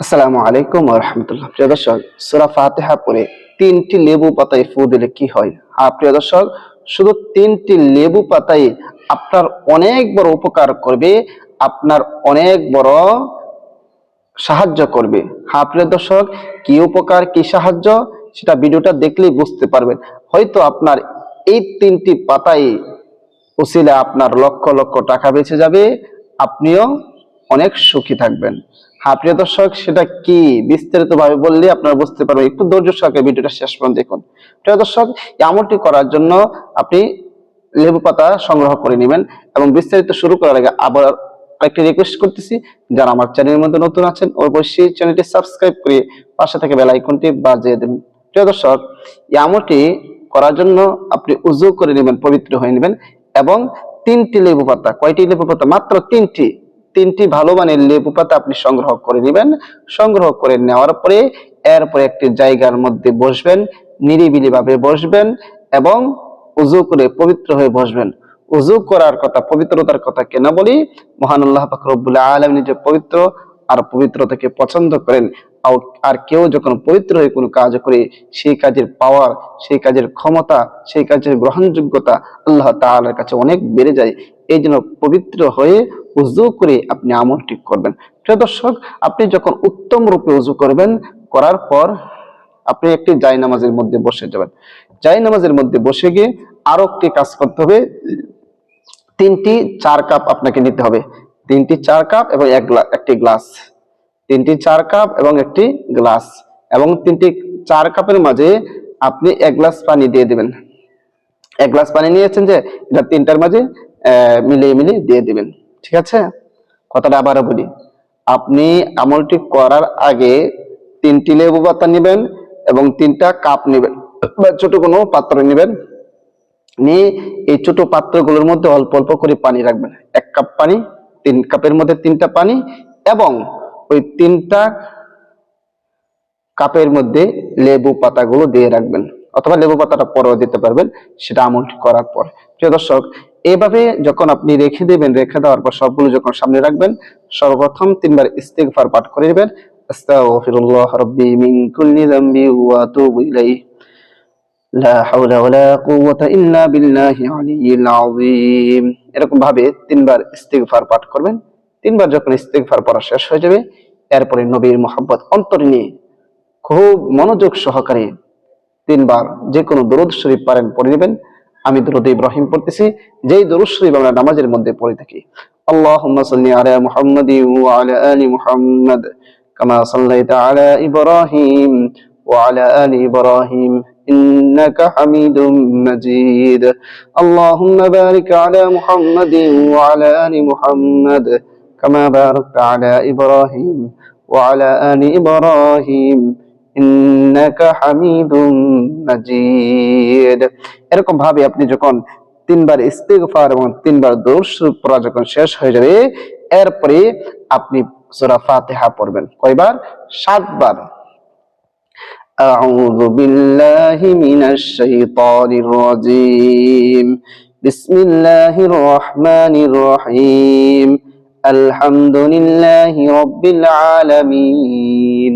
আসসালামু আলাইকুম রহমতুল্লাহ। প্রিয় দর্শক, সুরা ফাতেহা পরে তিনটি লেবু পাতায় ফু দিলে কি হয়? হ্যাঁ প্রিয় দর্শক, শুধু তিনটি লেবু পাতায় আপনার অনেক বড় উপকার করবে, আপনার অনেক বড় সাহায্য করবে। হ্যাঁ প্রিয় দর্শক, কি উপকার, কি সাহায্য সেটা ভিডিওটা দেখলেই বুঝতে পারবেন। হয়তো আপনার এই তিনটি পাতায় উসিলে আপনার লক্ষ লক্ষ টাকা বেঁচে যাবে, আপনিও অনেক সুখী থাকবেন। হ্যাঁ প্রিয় দর্শক, সেটা কি বিস্তারিত ভাবে বললে আপনারা বুঝতে পারবেন। একটু ধৈর্য সহকারে ভিডিওটা শেষ পর্যন্ত দেখুন। প্রিয় দর্শক, এই আমলটি করার জন্য আপনি লেবু পাতা সংগ্রহ করে নেবেন এবং বিস্তারিত শুরু করার আগে আবার আরেকটি রিকোয়েস্ট করতেছি, যারা আমার চ্যানেলের মধ্যে নতুন আছেন, অবশ্যই চ্যানেলটি সাবস্ক্রাইব করে পাশে থেকে বেল আইকনটি বাজিয়ে দেবেন। প্রিয় দর্শক, এই আমলটি করার জন্য আপনি উজু করে নেবেন, পবিত্র হয়ে নেবেন এবং তিনটি লেবু পাতা, কয়টি লেবু পাতা? মাত্র তিনটি। তিনটি ভালো মানের লেবু পাতা আপনি সংগ্রহ করে নেবেন। সংগ্রহ করে নেওয়ার পরে এরপরে একটি জায়গার মধ্যে বসবেন নিরিবিলি ভাবে বসবেন এবং উজু করে পবিত্র হয়ে বসবেন। উজু করার কথা, পবিত্রতার কথা কেন বলি, মহান আল্লাহ পাক রব্বুল আলম নিজে পবিত্র আর পবিত্রতাকে পছন্দ করেন। আর কেউ যখন পবিত্র হয়ে কোনো কাজ করে, সেই কাজের পাওয়ার সেই কাজের ক্ষমতা, সেই কাজের গ্রহণযোগ্যতা আল্লাহ তাআলার কাছে অনেক বেড়ে যায়। এই জন্য পবিত্র হয়ে উজু করে আপনি আমলটি করবেন। প্রিয় দর্শক, আপনি যখন উত্তম রূপে উজু করবেন, করার পর আপনি একটি জায় নামাজের মধ্যে বসে যাবেন। জায় নামাজের মধ্যে বসে গিয়ে আরও একটি কাজ করতে হবে। তিনটি চার কাপ আপনাকে নিতে হবে। তিনটি চার কাপ এবং এক একটি গ্লাস। তিনটি চার কাপ এবং একটি গ্লাস। এবং তিনটি চার কাপের মাঝে আপনি এক গ্লাস পানি দিয়ে দেবেন। এক গ্লাস পানি নিয়েছেন যে, এটা তিনটার মাঝে মিলিয়ে মিলিয়ে দিয়ে দিবেন। ঠিক আছে? কথাটা আবারও বলি। আপনি আমলটি করার আগে তিনটি লেবু পাতা নেবেন এবং তিনটা কাপ নেবেন, বা ছোট কোনো পাত্র নেবেন। নিয়ে এই ছোট পাত্রগুলোর মধ্যে অল্প অল্প করে পানি রাখবেন। এক কাপ পানি, তিন কাপের মধ্যে তিনটা পানি এবং ওই তিনটা কাপের মধ্যে লেবু পাতাগুলো দিয়ে রাখবেন। অথবা লেবু পাতাটা পরেও দিতে পারবেন, সেটা আমলটি করার পর। প্রিয় দর্শক এইভাবে যখন আপনি রেখে দেবেন, রেখে দেওয়ার পর সবগুলো যখন সামনে রাখবেন, সর্বপ্রথম তিনবার ইস্তেগফার পাঠ করে নেবেন। ইল্লা এরকম ভাবে তিনবার ইস্তেগফার পাঠ করবেন। তিনবার যখন ইস্তেগফার পড়া শেষ হয়ে যাবে, এরপরে নবীর মোহাব্বত অন্তরে নিয়ে খুব মনোযোগ সহকারে তিনবার যে কোনো দরুদ শরীফ পারেন পড়ে নেবেন। আমি দরুদ ইব্রাহিম পড়তেছি যেই দরুদ শরীফ আমরা নামাজের মধ্যে পড়ে থাকি আল্লাহুম্মা সাল্লি আলা মুহাম্মাদি ওয়া আলা আলি মুহাম্মাদ কামা সাল্লাইতা আলা ইব্রাহিম ওয়া আলা আলি ইব্রাহিম إنك حميد مجيد اللهم بارك على محمد وعلى آل محمد كما باركت على إبراهيم وعلى آل إبراهيم ইন্নাকা হামিদুম মাজিদ এরকম ভাবে আপনি যখন তিনবার ইস্তিগফার এবং তিনবার দরুদ শরীফ পড়া যখন শেষ হয়ে যাবে এরপরে আপনি সূরা ফাতিহা পড়বেন কয়বার সাতবার أعوذ بالله من الشيطان الرجيم بسم الله الرحمن الرحيم الحمد لله رب العالمين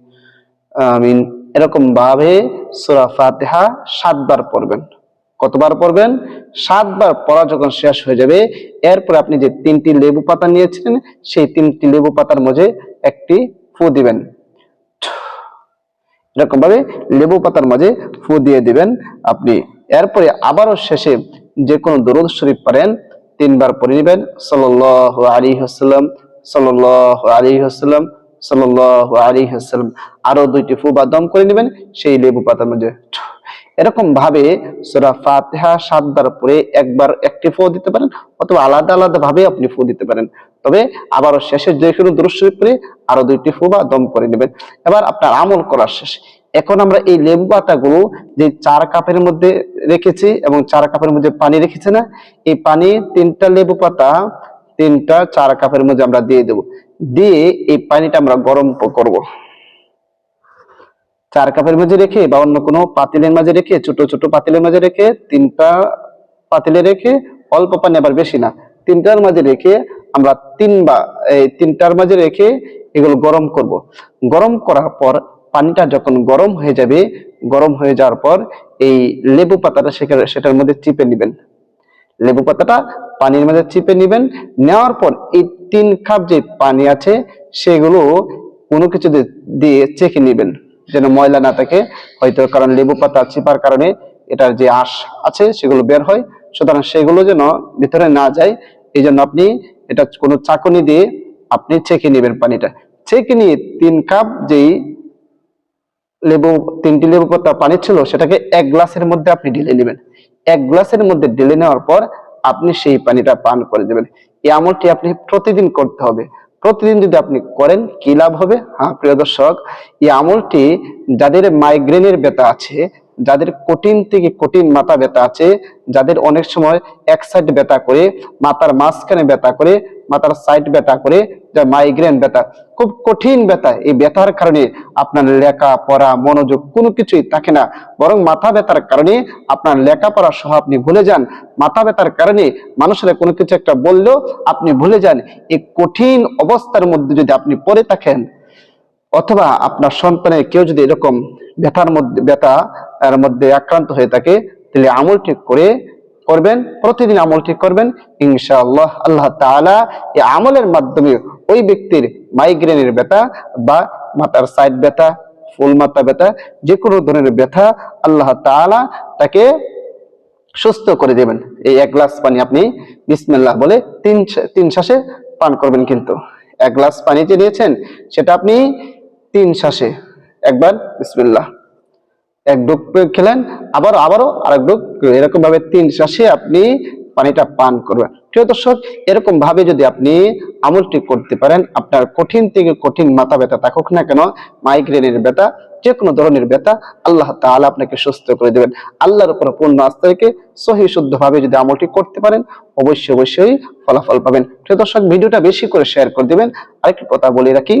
আমিন। এরকম ভাবে সূরা ফাতিহা সাতবার পড়বেন। কতবার পড়বেন? সাতবার পড়া যখন শেষ হয়ে যাবে, এরপর আপনি যে তিনটি লেবু পাতা নিয়েছেন সেই তিনটি লেবু পাতার মধ্যে একটি ফু দিবেন। এরকম ভাবে লেবু পাতার মাঝে ফু দিয়ে দিবেন আপনি। এরপরে আবারও শেষে যে কোনো দরুদ শরীফ পারেন তিনবার পড়ে নেবেন। সাল্লাহ আলী হাসাল্লাম সাল্লাহ আলী হাসাল্লাম হাসাল্লাম আরও দুইটি ফু বা দম করে নেবেন, সেই লেবু পাতার মধ্যে। এরকম ভাবে সুরা ফাতিহা সাতবার পরে একবার একটি ফু দিতে পারেন, অথবা আলাদা আলাদা ভাবে আপনি ফু দিতে পারেন। তবে আবারও শেষে যে কোনো শরীফ পরে আরও দুইটি ফু বা দম করে নেবেন। এবার আপনার আমল করার শেষ। এখন আমরা এই লেবু পাতাগুলো যে চার কাপের মধ্যে রেখেছি এবং চার কাপের মধ্যে পানি রেখেছি না, এই পানি তিনটা লেবু পাতা তিনটা চার কাপের মধ্যে আমরা দিয়ে দেব। দিয়ে এই পানিটা আমরা গরম করব। চার কাপের মাঝে রেখে বা অন্য কোনো পাতিলের মাঝে রেখে, ছোট ছোট পাতিলের মাঝে রেখে, তিনটা পাতিলে রেখে, অল্প পানি আবার বেশি না, তিনটার মাঝে রেখে আমরা তিন বা এই তিনটার মাঝে রেখে এগুলো গরম করব। গরম করার পর পানিটা যখন গরম হয়ে যাবে, গরম হয়ে যাওয়ার পর এই লেবু পাতাটা সেখানে, সেটার মধ্যে চিপে নেবেন। লেবু পাতাটা পানির মধ্যে চিপে নেবেন, নেওয়ার পর এই তিন কাপ যে পানি আছে, সেগুলো কোনো কিছু দিয়ে- চেখে নেবেন, যেন ময়লা না থাকে। হয়তো কারণ লেবু পাতা চিপার কারণে এটার যে আঁশ আছে, সেগুলো বের হয়। সুতরাং সেগুলো যেন ভিতরে না যায় এই জন্য আপনি এটা কোনো চাকনি দিয়ে আপনি ছেঁকে নেবেন পানিটা। ছেঁকে নিয়ে তিন কাপ যেই লেবু, তিনটি লেবু পাতা পানি ছিল, সেটাকে এক গ্লাসের মধ্যে আপনি ঢেলে নেবেন। এক গ্লাসের মধ্যে ঢেলে নেওয়ার পর আপনি সেই পানিটা পান করে দেবেন। এই আমলটি আপনি প্রতিদিন করতে হবে। প্রতিদিন যদি আপনি করেন, কি লাভ হবে? হ্যাঁ প্রিয় দর্শক, এই আমলটি যাদের মাইগ্রেনের ব্যথা আছে যাদের কঠিন থেকে কঠিন মাথা ব্যথা আছে, যাদের অনেক সময় এক সাইড ব্যথা করে, মাথার মাঝখানে ব্যথা করে, মাথার সাইড ব্যথা করে, যা মাইগ্রেন ব্যথা, খুব কঠিন ব্যথা। এই ব্যথার কারণে আপনার লেখা পড়া মনোযোগ কোনো কিছুই থাকে না। বরং মাথা ব্যথার কারণে আপনার লেখাপড়া সহ আপনি ভুলে যান। মাথা ব্যথার কারণে মানুষের কোনো কিছু একটা বললেও আপনি ভুলে যান। এই কঠিন অবস্থার মধ্যে যদি আপনি পড়ে থাকেন অথবা আপনার সন্তানের কেউ যদি এরকম ব্যথার মধ্যে, ব্যথা, এর মধ্যে আক্রান্ত হয়ে থাকে, তাহলে আমল ঠিক করে করবেন, প্রতিদিন আমল ঠিক করবেন। ইনশাআল্লাহ আল্লাহ তাআলা এই আমলের মাধ্যমে ওই ব্যক্তির মাইগ্রেনের ব্যথা বা মাথার সাইড ব্যথা, ফুল মাথা ব্যথা যে কোনো ধরনের ব্যথা আল্লাহ তাআলা তাকে সুস্থ করে দেবেন। এই এক গ্লাস পানি আপনি বিসমিল্লাহ বলে তিন তিন শ্বাসে পান করবেন কিন্তু। এক গ্লাস পানি যে নিয়েছেন সেটা আপনি তিন শ্বাসে। একবার, বিসমিল্লাহ। এক ডুব খেলেন, আবার, আবারও আরেক ডুব এরকম ভাবে তিন শ্বাসে আপনি পানিটা পান করবেন। প্রিয় দর্শক এরকম ভাবে যদি আপনি আমলটি করতে পারেন, আপনার কঠিন থেকে কঠিন মাথা ব্যথা থাকুক না কেন, মাইগ্রেনের ব্যথা যে কোনো ধরনের ব্যথা, আল্লাহ তাআলা আপনাকে সুস্থ করে দেবেন। আল্লাহর উপর পূর্ণ আস্থা রেখে সহি শুদ্ধ ভাবে যদি আমলটি করতে পারেন, অবশ্যই অবশ্যই ফলাফল পাবেন। প্রিয় দর্শক, ভিডিওটা বেশি করে শেয়ার করে দিবেন। আরেকটি কথা বলে রাখি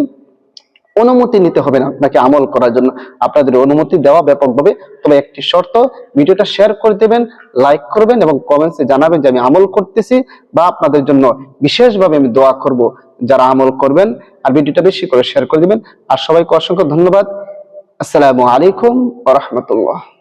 অনুমতি নিতে হবে না আপনাকে আমল করার জন্য। আপনাদের অনুমতি দেওয়া ব্যাপকভাবে। তবে একটি শর্ত, ভিডিওটা শেয়ার করে দেবেন লাইক করবেন এবং কমেন্টসে জানাবেন যে আমি আমল করতেছি বা আপনাদের জন্য বিশেষভাবে আমি দোয়া করব। যারা আমল করবেন আর ভিডিওটা বেশি করে শেয়ার করে দিবেন। আর সবাইকে অসংখ্য ধন্যবাদ। আসসালামু আলাইকুম রাহমাতুল্লাহ।